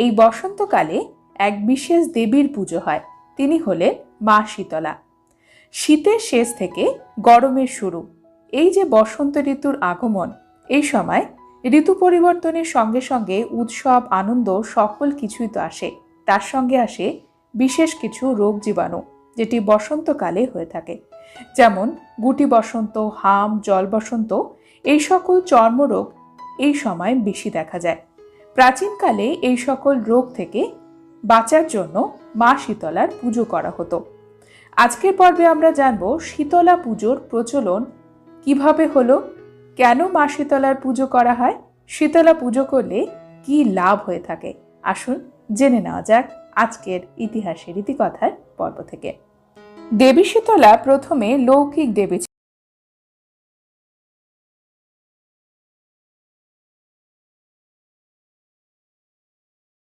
এই বসন্তকালে এক বিশেষ দেবীর পুজো হয়। তিনি হলেন মা শীতলা। শীতের শেষ থেকে গরমের শুরু। এই যে বসন্ত ঋতুর আগমন, এই সময় ঋতু পরিবর্তনের সঙ্গে সঙ্গে উৎসব, আনন্দ সকল কিছুই তো আসে। তার সঙ্গে আসে বিশেষ কিছু রোগ জীবাণু, যেটি বসন্তকালে হয়ে থাকে। যেমন গুটি বসন্ত, হাম, জল বসন্ত, এই সকল চর্মরোগ এই সময় বেশি দেখা যায়। প্রাচীনকালে এই সকল রোগ থেকে বাঁচার জন্য মা শীতলার পুজো করা হতো। আজকের পর্বে আমরা জানব শীতলা পুজোর প্রচলন কীভাবে হলো, কেন মা শীতলার পুজো করা হয়, শীতলা পুজো করলে কি লাভ হয়ে থাকে। আসুন জেনে নেওয়া যাক আজকের ইতিহাসের ইতিকথার পর্ব থেকে। দেবী শীতলা প্রথমে লৌকিক দেবী